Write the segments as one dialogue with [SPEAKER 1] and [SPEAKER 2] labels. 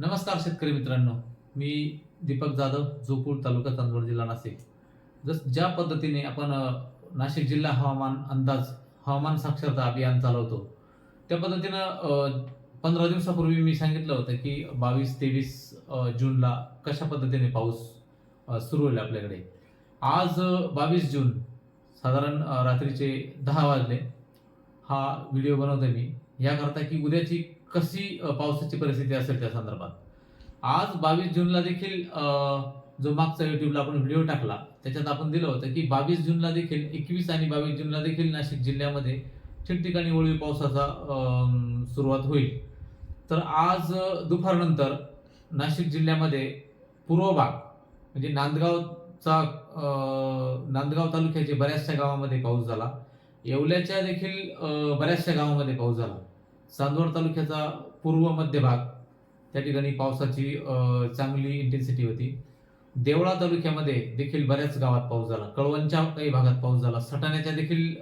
[SPEAKER 1] नमस्कार शेतकरी मित्रांनो. मी दीपक जाधव जोपूर तालुका चांदवड जिल्हा नाशिक. जस ज्या पद्धतीने आपण नाशिक जिल्हा हवामान अंदाज हवामान साक्षरता अभियान चालवतो त्या पद्धतीनं पंधरा दिवसापूर्वी मी सांगितलं होतं की बावीस तेवीस जूनला कशा पद्धतीने पाऊस सुरू होईल आपल्याकडे. आज बावीस जून साधारण रात्रीचे दहा वाजले. हा व्हिडिओ बनवतोय मी. याकरता की उद्याची कशी पावसाची परिस्थिती असेल त्या संदर्भात? आज बावीस जूनला देखील जो मागचा युट्यूबला आपण व्हिडिओ टाकला त्याच्यात आपण दिलं होतं की बावीस जूनला देखील एकवीस आणि बावीस जूनला देखील नाशिक जिल्ह्यामध्ये ठिकठिकाणी ओळी पावसाचा सुरुवात होईल. तर आज दुपारनंतर नाशिक जिल्ह्यामध्ये पूर्व भाग म्हणजे नांदगावचा नांदगाव तालुक्याचे बऱ्याचशा गावामध्ये पाऊस झाला. येवल्याच्या देखील बऱ्याचशा गावामध्ये पाऊस झाला. चांदवड तालुक्याचा पूर्व मध्य भाग. त्या ठिकाणी पावसाची चांगली इंटेन्सिटी होती. देवळा तालुक्यामध्ये देखील बऱ्याच गावात पाऊस झाला. कळवणच्या काही भागात पाऊस झाला. सटाण्याच्या देखील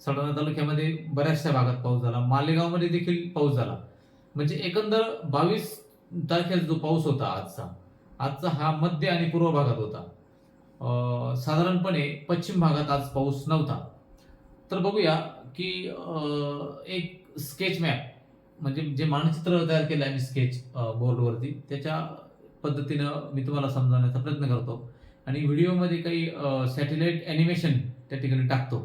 [SPEAKER 1] सटाणा तालुक्यामध्ये बऱ्याचशा भागात पाऊस झाला. मालेगावमध्ये देखील पाऊस झाला. म्हणजे एकंदर बावीस तारखेला जो पाऊस होता आजचा आजचा हा मध्य आणि पूर्व भागात होता. साधारणपणे पश्चिम भागात आज पाऊस नव्हता. तर बघूया की एक स्केच मॅप म्हणजे जे मानचित्र तयार केलं आहे मी स्केच बोर्डवरती त्याच्या पद्धतीनं मी तुम्हाला समजावण्याचा प्रयत्न करतो. आणि व्हिडिओमध्ये काही सॅटेलाइट ॲनिमेशन त्या ठिकाणी टाकतो.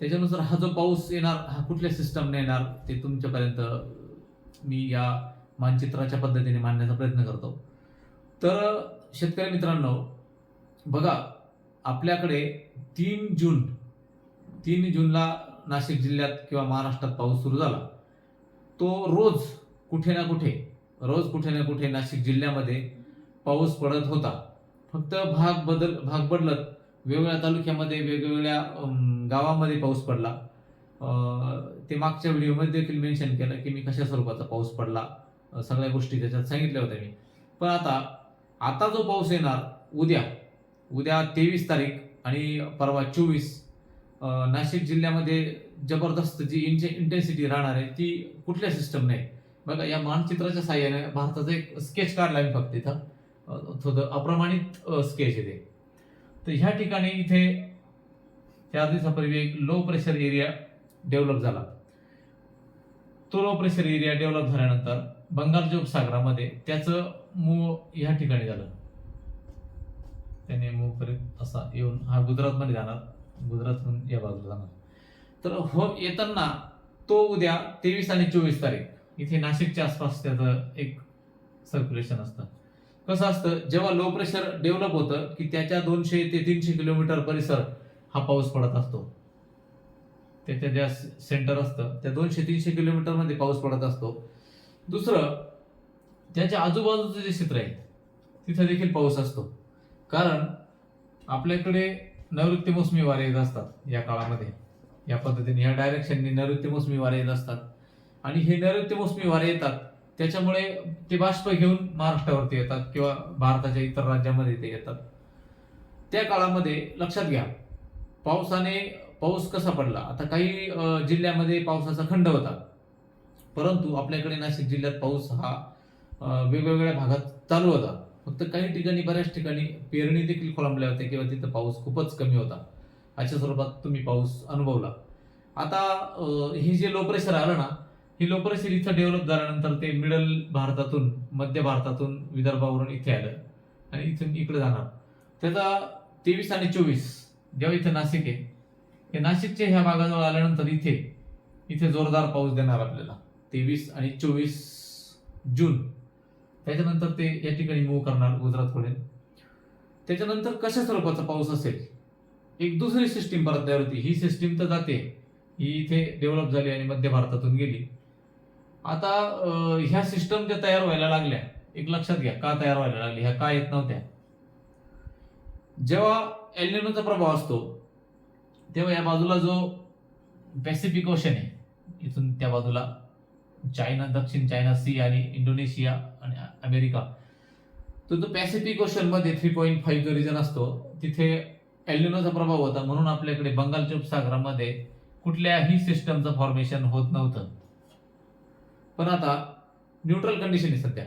[SPEAKER 1] त्याच्यानुसार हा जो पाऊस येणार हा कुठल्या सिस्टमने येणार ते तुमच्यापर्यंत मी या मानचित्राच्या पद्धतीने मांडण्याचा प्रयत्न करतो. तर शेतकरी मित्रांनो बघा आपल्याकडे तीन जून तीन जूनला नाशिक जिल्ह्यात किंवा महाराष्ट्रात पाऊस सुरू झाला तो रोज कुठे ना कुठे रोज कुठे ना कुठे नाशिक जिल्ह्यामध्ये पाऊस पडत होता. फक्त भाग बदल भाग बदलत वेगवेगळ्या तालुक्यामध्ये वेगवेगळ्या गावामध्ये पाऊस पडला. ते मागच्या व्हिडिओमध्ये देखील मेन्शन केलं की मी कशा स्वरूपाचा पाऊस पडला सगळ्या गोष्टी त्याच्यात सांगितल्या होत्या मी. पण आता आता जो पाऊस येणार उद्या उद्या तेवीस तारीख आणि परवा चोवीस नाशिक जिल्ह्यामध्ये जबरदस्त जी इंचे इंटेन्सिटी राहणार आहे ती कुठल्या सिस्टम नाही बघा या मानचित्राच्या साह्याने भारताचा एक स्केच काढला मी फक्त इथं. थोडं अप्रमाणित स्केच येते तर ह्या ठिकाणी इथे चार दिवसापूर्वी एक लो प्रेशर एरिया डेव्हलप झाला. तो लो प्रेशर एरिया डेव्हलप झाल्यानंतर बंगालच्या उपसागरामध्ये त्याचं मूळ ह्या ठिकाणी झालं. त्याने मूळ करीत असा येऊन हा गुजरातमध्ये जाणार. गुजरातहून या बाजूला जाणार. तर हो येताना तो उद्या तेवीस आणि चोवीस तारीख इथे नाशिकच्या आसपास त्याचं एक सर्क्युलेशन असतं. कसं असतं जेव्हा लो प्रेशर डेव्हलप होतं की त्याच्या दोनशे ते तीनशे किलोमीटर परिसर हा पाऊस पडत असतो. त्याच्या ज्या सेंटर असतं त्या दोनशे तीनशे किलोमीटरमध्ये पाऊस पडत असतो. दुसरं त्याच्या आजूबाजूचं जे क्षेत्र आहे तिथं देखील पाऊस असतो. कारण आपल्याकडे नैऋत्य मोसमी वारे येत असतात या काळामध्ये. या पद्धतीने या डायरेक्शनने नैऋत्य मोसमी वारे येत असतात. आणि हे नैऋत्य मोसमी वारे येतात त्याच्यामुळे ते बाष्प घेऊन महाराष्ट्रावरती येतात किंवा भारताच्या इतर राज्यामध्ये ते येतात. त्या काळामध्ये लक्षात घ्या पावसाने पाऊस कसा पडला? आता काही जिल्ह्यामध्ये पावसाचा खंड होता. परंतु आपल्याकडे नाशिक जिल्ह्यात पाऊस हा वेगवेगळ्या भागात चालू होता. फक्त काही ठिकाणी बऱ्याच ठिकाणी पेरणी देखील खोळंबल्या होत्या किंवा तिथं पाऊस खूपच कमी होता. अशा स्वरूपात तुम्ही पाऊस अनुभवला. आता हे जे लो प्रेशर आलं ना हे लो प्रेशर इथं डेव्हलप झाल्यानंतर ते मिडल भारतातून मध्य भारतातून विदर्भावरून इथे आलं आणि इथून इकडे जाणार. त्याचा तेवीस आणि चोवीस जेव्हा इथे नाशिक आहे हे नाशिकच्या ह्या भागाजवळ आल्यानंतर इथे इथे जोरदार पाऊस देणार आपल्याला. तेवीस आणि चोवीस जून. त्याच्यानंतर ते या ठिकाणी मूव्ह करणार गुजरातकडे त्याच्यानंतर कशा स्वरूपाचा पाऊस असेल? एक दुसरी सिस्टीम परत तयार होती ही सिस्टीम तर जाते. ही इथे डेव्हलप झाली आणि मध्य भारतातून गेली. आता ह्या सिस्टम ज्या तयार व्हायला लागल्या एक लक्षात घ्या का तयार व्हायला लागल्या ह्या का येत नव्हत्या? जेव्हा एलिनोचा प्रभाव असतो तेव्हा या बाजूला जो पॅसिफिक ओशन आहे इथून त्या बाजूला चायना दक्षिण चायना सी आणि इंडोनेशिया आणि अमेरिका. तर तो पॅसिफिक ओशनमध्ये थ्री पॉईंट फाईव्ह जो रिजन असतो तिथे एल्युनोचा प्रभाव होता. म्हणून आपल्याकडे बंगालच्या उपसागरामध्ये कुठल्याही सिस्टमचं फॉर्मेशन होत नव्हतं. पण आता न्यूट्रल कंडिशन आहे सध्या.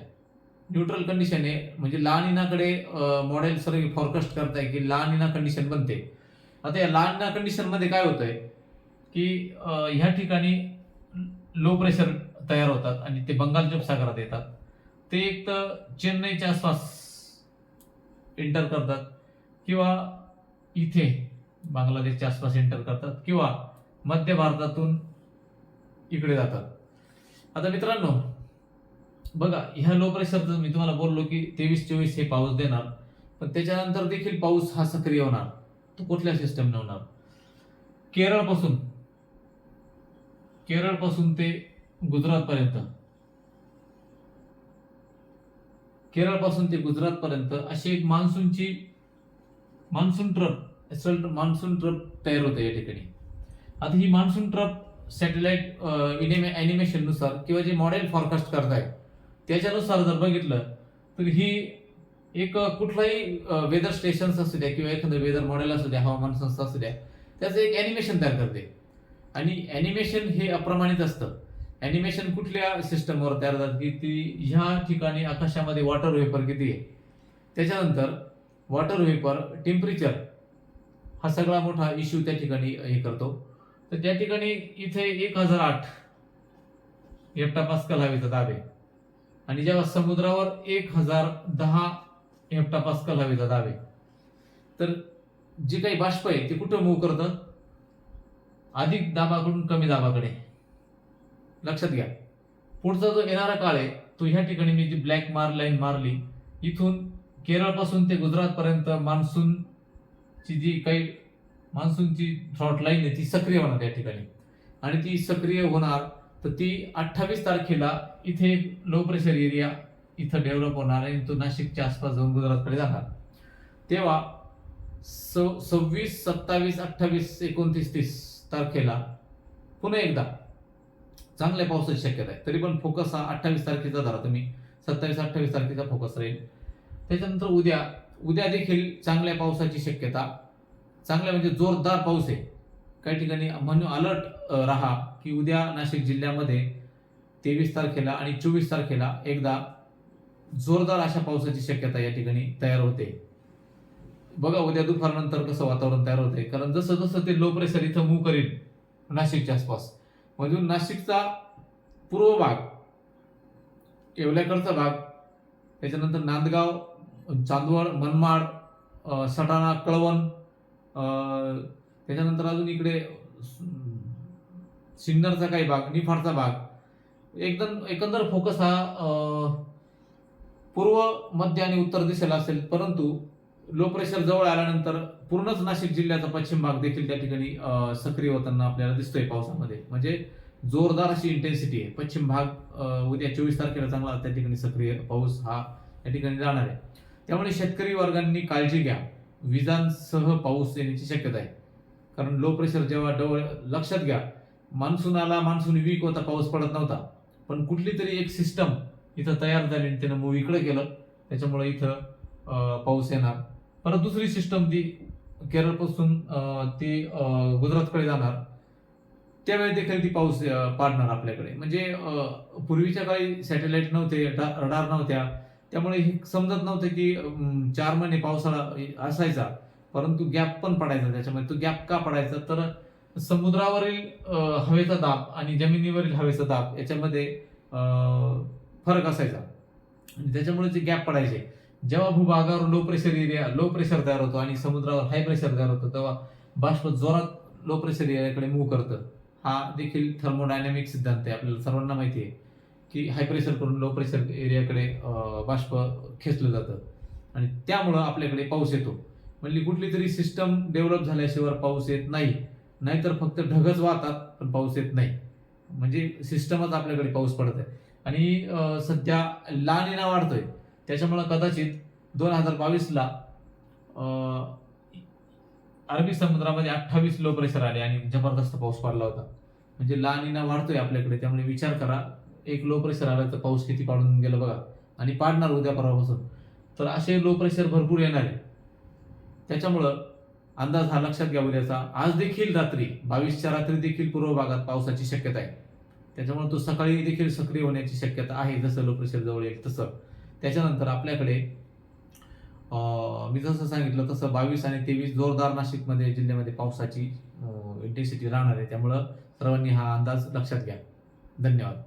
[SPEAKER 1] न्यूट्रल कंडिशन आहे म्हणजे लानिनाकडे मॉडेल सर फॉरकास्ट करताय की लानिना कंडिशन बनते. आता या लानिना कंडिशनमध्ये काय होतंय की ह्या ठिकाणी लो प्रेशर तयार होतात आणि ते बंगालच्या उपसागरात येतात. ते एक तर चेन्नईच्या आसपास एंटर करतात किंवा इथे बांगलादेशच्या आसपास एंटर करतात किंवा मध्य भारतातून इकडे जातात. आता मित्रांनो बघा ह्या लो प्रेशरचं मी तुम्हाला बोललो की तेवीस चोवीस हे पाऊस देणार पण त्याच्यानंतर देखील पाऊस हा सक्रिय होणार. तो कुठल्या सिस्टमने होणार? केरळपासून. केरळपासून ते गुजरातपर्यंत. केरळपासून ते गुजरातपर्यंत अशी एक मान्सूनची मान्सून ट्रप सल्ट मान्सून ट्रप तयार होते या ठिकाणी. आता ही मान्सून ट्रप सॅटेलाइट अॅनिमेशन ॲनिमेशननुसार किंवा जे मॉडेल फॉरकास्ट करताय त्याच्यानुसार जर बघितलं तर ही एक कुठलाही वेदर स्टेशन्स असू द्या किंवा एखादं वेदर मॉडेल असू द्या हवामान संस्था असू द्या त्याचं एक ॲनिमेशन तयार करते. आणि ॲनिमेशन हे अप्रमाणित असतं. ॲनिमेशन कुठल्या सिस्टमवर तयार होतात की ती ह्या ठिकाणी आकाशामध्ये वॉटर वेपर किती आहे? त्याच्यानंतर वॉटर वेपर टेम्परेचर हा सगळा मोठा इश्यू त्या ठिकाणी हे करतो. तर त्या ठिकाणी इथे एक हजार आठ हेप्टा पास्कल हवेचा दाब आहे. आणि जेव्हा समुद्रावर एक हजार दहा हेप्टा पास्कल हवेचा दाब आहे. तर जे काही बाष्प आहे ते कुठं मूव्ह करतं? अधिक दाबाकडून कमी दाबाकडे. लक्षात घ्या. पुढचा जो येणारा काळ आहे तो ह्या ठिकाणी मी जी ब्लॅक मार लाईन मारली इथून केरळपासून ते गुजरातपर्यंत मान्सूनची जी काही मान्सूनची फ्रॉट लाईन आहे ती सक्रिय होणार त्या ठिकाणी. आणि ती सक्रिय होणार तर ती अठ्ठावीस तारखेला इथे लो प्रेशर एरिया इथं डेव्हलप होणार आणि तो नाशिकच्या आसपास जाऊन गुजरातकडे जाणार. तेव्हा स सव्वीस सत्तावीस अठ्ठावीस एकोणतीस तीस तारखेला पुन्हा एकदा चांगल्या पावसाची शक्यता आहे. तरी पण फोकस हा अठ्ठावीस तारखेचा धरा. तुम्ही सत्तावीस अठ्ठावीस तारखेचा फोकस राहील. त्याच्यानंतर उद्या उद्या देखील चांगल्या पावसाची शक्यता. चांगल्या म्हणजे जोरदार पाऊस आहे. काही ठिकाणी म्हणून अलर्ट राहा की उद्या नाशिक जिल्ह्यामध्ये तेवीस तारखेला आणि चोवीस तारखेला एकदा जोरदार अशा पावसाची शक्यता या ठिकाणी तयार होते. बघा उद्या दुपारनंतर कसं वातावरण तयार होते कारण जसं जसं ते लो प्रेशर इथं मूव्ह करेल नाशिकच्या आसपास मधून नाशिकचा पूर्व भाग येवल्याकडचा भाग त्याच्यानंतर नांदगाव चांदवड मनमाड सटाणा कळवण त्याच्यानंतर अजून इकडे सिन्नरचा काही भाग निफाडचा भाग. एकदम एकंदर फोकस हा पूर्व मध्य आणि उत्तर दिशेला असेल. परंतु लो प्रेशर जवळ आल्यानंतर पूर्णच नाशिक जिल्ह्याचा पश्चिम भाग देखील त्या ठिकाणी सक्रिय होताना आपल्याला दिसतोय पावसामध्ये. म्हणजे जोरदार अशी इंटेन्सिटी आहे. पश्चिम भाग उद्या चोवीस तारखेला चांगला त्या ठिकाणी सक्रिय पाऊस हा या ठिकाणी जाणार आहे. त्यामुळे शेतकरी वर्गांनी काळजी घ्या. विजांसह पाऊस येण्याची शक्यता आहे. कारण लो प्रेशर जेव्हा डवळ लक्षात घ्या. मान्सून आला मान्सून वीक होता पाऊस पडत नव्हता. पण कुठली तरी एक सिस्टम इथं तयार झाली आणि त्यानं मूव इकडे केलं. त्याच्यामुळे इथं पाऊस येणार. परत दुसरी सिस्टम ती केरळपासून ती गुजरातकडे जाणार त्यावेळी देखील ती पाऊस पाडणार आपल्याकडे. म्हणजे पूर्वीच्या काळी सॅटेलाइट नव्हते रडार नव्हत्या. त्यामुळे हे समजत नव्हतं की चार महिने पावसाळा असायचा परंतु गॅप पण पडायचा त्याच्यामध्ये. तो गॅप का पडायचा? तर समुद्रावरील हवेचा दाब आणि जमिनीवरील हवेचा दाब याच्यामध्ये फरक असायचा. त्याच्यामुळे जे गॅप पडायचे. जेव्हा भूभागावर low pressure area low pressure तयार होतो आणि समुद्रावर हाय प्रेशर तयार होतं तेव्हा बाष्प जोरात लो प्रेशर एरियाकडे मूव्ह करतं. हा देखील थर्मोडायनॅमिक सिद्धांत आहे. आपल्याला सर्वांना माहिती आहे की हाय प्रेशर करून लो प्रेशर एरियाकडे बाष्प खेचलं जातं. आणि त्यामुळं आपल्याकडे पाऊस येतो. म्हणजे कुठली तरी सिस्टम डेव्हलप झाल्याशिवाय पाऊस येत नाही. नाहीतर फक्त ढगच वाहतात पण पाऊस येत नाही. म्हणजे सिस्टमच आपल्याकडे पाऊस पडत आहे आणि अं, सध्या लानिना वाढतोय. त्याच्यामुळं कदाचित दोन हजार बावीसला अरबी समुद्रामध्ये अठ्ठावीस लो प्रेशर आले आणि जबरदस्त पाऊस पडला होता. म्हणजे लानिना वाढतोय आपल्याकडे त्यामुळे विचार करा एक लो प्रेशर आलं तर पाऊस किती पाडून गेलं बघा. आणि पाडणार उद्या परवापासून. तर असे लो प्रेशर भरपूर येणार आहे. त्याच्यामुळं अंदाज हा लक्षात घ्या उद्याचा आज देखील रात्री बावीसच्या रात्री देखील पूर्व भागात पावसाची शक्यता आहे. त्याच्यामुळे तो सकाळी देखील सक्रिय होण्याची शक्यता आहे जसं लो प्रेशर जवळ येईल तसं. त्याच्यानंतर आपल्याकडे मी जसं सांगितलं तसं बावीस आणि तेवीस जोरदार नाशिकमध्ये जिल्ह्यामध्ये पावसाची इंटेन्सिटी राहणार आहे. त्यामुळं सर्वांनी हा अंदाज लक्षात घ्या. धन्यवाद.